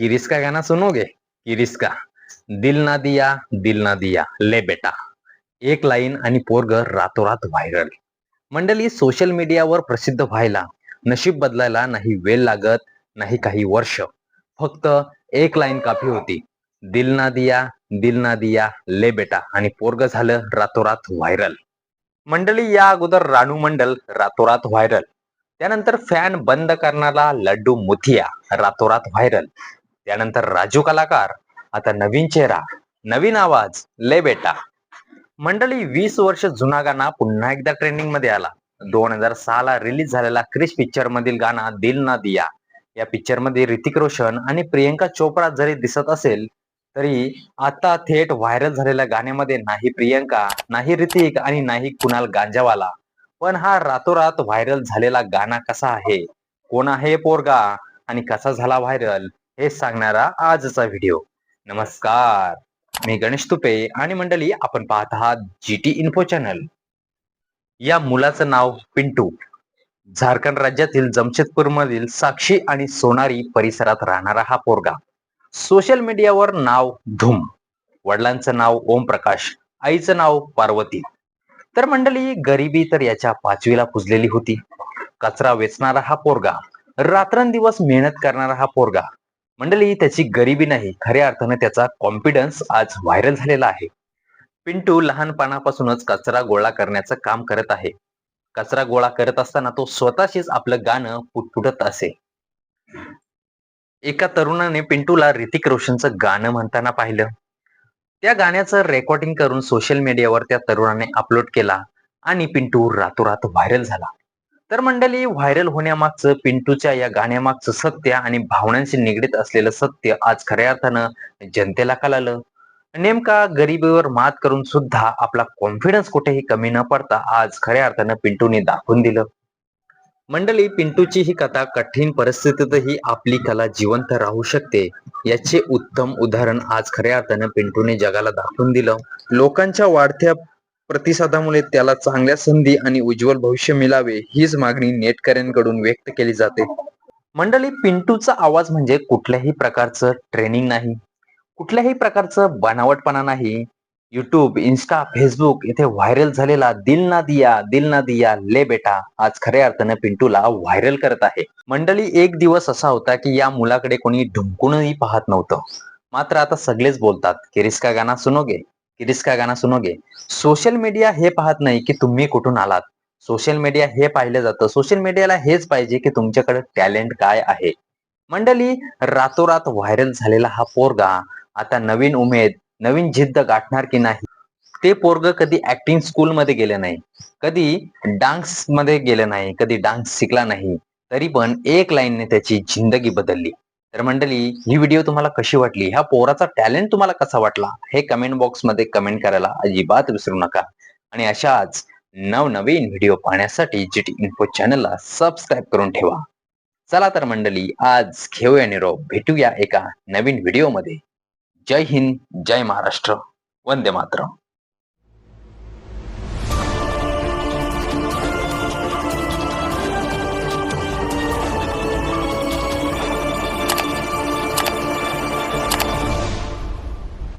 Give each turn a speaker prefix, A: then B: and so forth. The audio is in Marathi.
A: किरिस का गाना सुनोगे? किरिस दिल ना दिया दिल ना दिया ले बेटा. एक लाईन आणि पोरग रातोरात व्हायरल. मंडळी सोशल मीडियावर प्रसिद्ध व्हायला नशीब बदलायला नाही वेळ लागत नाही काही वर्ष. फक्त एक लाईन काफी होती. दिल ना दिया दिल ना दिया ले बेटा. आणि पोरग झालं रातोरात व्हायरल. मंडळी या अगोदर रानू मंडल रातोरात व्हायरल. त्यानंतर फॅन बंद करणारा लड्डू मुथिया रातोरात व्हायरल. त्यानंतर राजू कलाकार आता नवीन चेहरा नवीन आवाज ले बेटा. मंडळी वीस वर्ष जुना गाणा पुन्हा एकदा ट्रेंडिंगमध्ये आला. दोन हजार सहा ला रिलीज झालेला क्रिश पिक्चर मधील गाणा दिल ना दिया. या पिक्चरमध्ये ऋतिक रोशन आणि प्रियंका चोप्रा जरी दिसत असेल तरी आता थेट व्हायरल झालेल्या गाण्यामध्ये नाही प्रियंका नाही ऋतिक आणि नाही कुणाल गांजावाला. पण हा रातोरात व्हायरल झालेला गाणा कसा आहे? कोण आहे पोरगा? आणि कसा झाला व्हायरल हे सांगणारा आजचा व्हिडिओ नमस्कार. मी गणेश तुपे आणि मंडळी आपण पाहत आहात जी टी इन्फो चॅनल या मुलाचं नाव पिंटू. झारखंड राज्यातील जमशेदपूर मधील साक्षी आणि सोनारी परिसरात राहणारा हा पोरगा. सोशल मीडियावर नाव धूम. वडिलांचं नाव ओम प्रकाश आईचं नाव पार्वती. तर मंडळी गरिबी तर याच्या पाचवीला पुजलेली होती. कचरा वेचणारा हा पोरगा. रात्रंदिवस मेहनत करणारा हा पोरगा. मंडळी त्याची गरिबी नाही खऱ्या अर्थाने त्याचा कॉन्फिडन्स आज व्हायरल झालेला आहे. पिंटू लहानपणापासूनच कचरा गोळा करण्याचं काम करत आहे. कचरा गोळा करत असताना तो स्वतःशीच आपलं गाणं पुटपुटत असे. एका तरुणाने पिंटूला ऋतिक रोशनचं गाणं म्हणताना पाहिलं. त्या गाण्याचं रेकॉर्डिंग करून सोशल मीडियावर त्या तरुणाने अपलोड केला आणि पिंटू रातोरात व्हायरल झाला. तर मंडळी व्हायरल होण्यामागचं पिंटूच्या या गाण्यामागचं सत्य आणि भावनांशी निगडीत असलेलं सत्य आज खऱ्या अर्थानं जनतेला कळालं. नेमका गरिबीवर मात करून सुद्धा आपला कॉन्फिडन्स कुठेही कमी न पडता आज खऱ्या अर्थानं पिंटूने दाखवून दिलं. मंडळी पिंटूची ही कथा कठीण परिस्थितीतही आपली कला जिवंत राहू शकते याचे उत्तम उदाहरण आज खऱ्या अर्थानं पिंटूने जगाला दाखवून दिलं. लोकांच्या वाढत्या प्रतिसादामुळे त्याला चांगल्या संधी आणि उज्ज्वल भविष्य मिळावे हीच मागणी नेटकऱ्यांकडून व्यक्त केली जाते. मंडळी पिंटूचा आवाज म्हणजे कुठल्याही प्रकारचं ट्रेनिंग नाही. कुठल्याही प्रकारचं बनावटपणा नाही. युट्यूब इन्स्टा फेसबुक इथे व्हायरल झालेला दिल ना दिया दिल ना दिया ले बेटा. आज खऱ्या अर्थानं पिंटूला व्हायरल करत आहे. मंडळी एक दिवस असा होता की या मुलाकडे कोणी ढुंकूनही पाहत नव्हतं. मात्र आता सगळेच बोलतात. किरिस का गाना सुनोगे किरिस का गाना सुनोगे सोशल मीडिया हे पाहत नाही की तुम्ही कुठून आलात. सोशल मीडिया हे पाहिलं जातं. सोशल मीडियाला हेच पाहिजे की तुमच्याकडे टॅलेंट काय आहे. मंडळी रातोरात व्हायरल झालेला हा पोरगा आता नवीन उमेद नवीन जिद्द गाठणार की नाही ते पोरग कधी ऍक्टिंग स्कूलमध्ये गेले गेलं नाही कधी डान्समध्ये गेलं नाही कधी डान्स शिकला नाही तरी पण एक लाईनने त्याची जिंदगी बदलली. तर मंडळी ही व्हिडिओ तुम्हाला कशी वाटली? ह्या पोराचा टॅलेंट तुम्हाला कसा वाटला? हे कमेंट बॉक्समध्ये कमेंट करायला अजिबात विसरू नका. आणि अशाच नवनवीन व्हिडिओ पाहण्यासाठी जी टी इन्फो चॅनलला सबस्क्राईब करून ठेवा. चला तर मंडळी आज घेऊया निरोप. भेटूया एका नवीन व्हिडिओमध्ये जय हिंद जय महाराष्ट्र. वंदे मातरम.